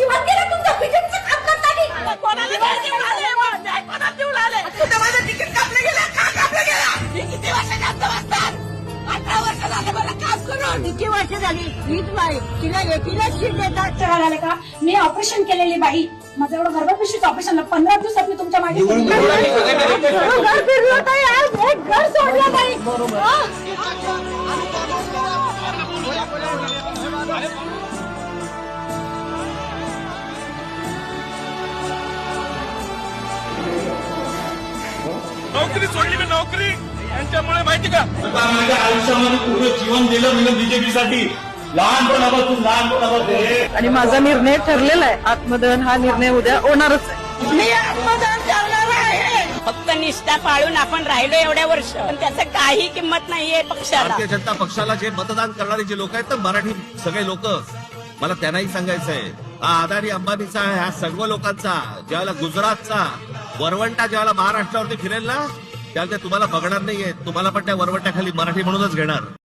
जीवन गेलं तुमचं बीजेपीचं काम कोणाला न्याय देऊन आले मग? न्याय कोणाला देऊन आले? तुझं माझं तिकीट कापलं गेलं का कापलं गेलं? मी किती वर्ष जास्त बसतात अठरा वर्ष झाले मला काम करून. किती वर्ष झाली? हीच बाई तिला एकीला शीट देतात. झालं का? मी ऑपरेशन केलेली बाई. माझं एवढं गर्भपिशवीचं ऑपरेशन पंधरा दिवसात मी तुमच्या मागे घर फिरलं घर सोडलं ताई नोकरी सोडली मी नोकरी. यांच्यामुळे माहिती का? आता माझ्या आयुष्यामध्ये पूर्ण जीवन दिलं मी बीजेपीसाठी. लहानपणापासून लहानपणापासून आणि माझा निर्णय ठरलेला आहे. आत्मदहन हा निर्णय उद्या होणारच आहे. मी आत्मदान करणार आहे. फक्त निष्ठा पाळून आपण राहिलो एवढ्या वर्ष. पण त्याचं काही किंमत नाहीये पक्षाला. भारतीय जनता पक्षाला जे मतदान करणारे जे लोक आहेत ना मराठी सगळे लोक. मला त्यांनाही सांगायचं आहे हा अदानी अंबानीचा ह्या सर्व लोकांचा ज्यावेळेला गुजरातचा वरवंटा ज्यावेळेला महाराष्ट्रावरती फिरेल ना त्यावेळेला ते तुम्हाला बघणार नाहीये. तुम्हाला पण त्या वरवंट्याखाली मराठी म्हणूनच घेणार.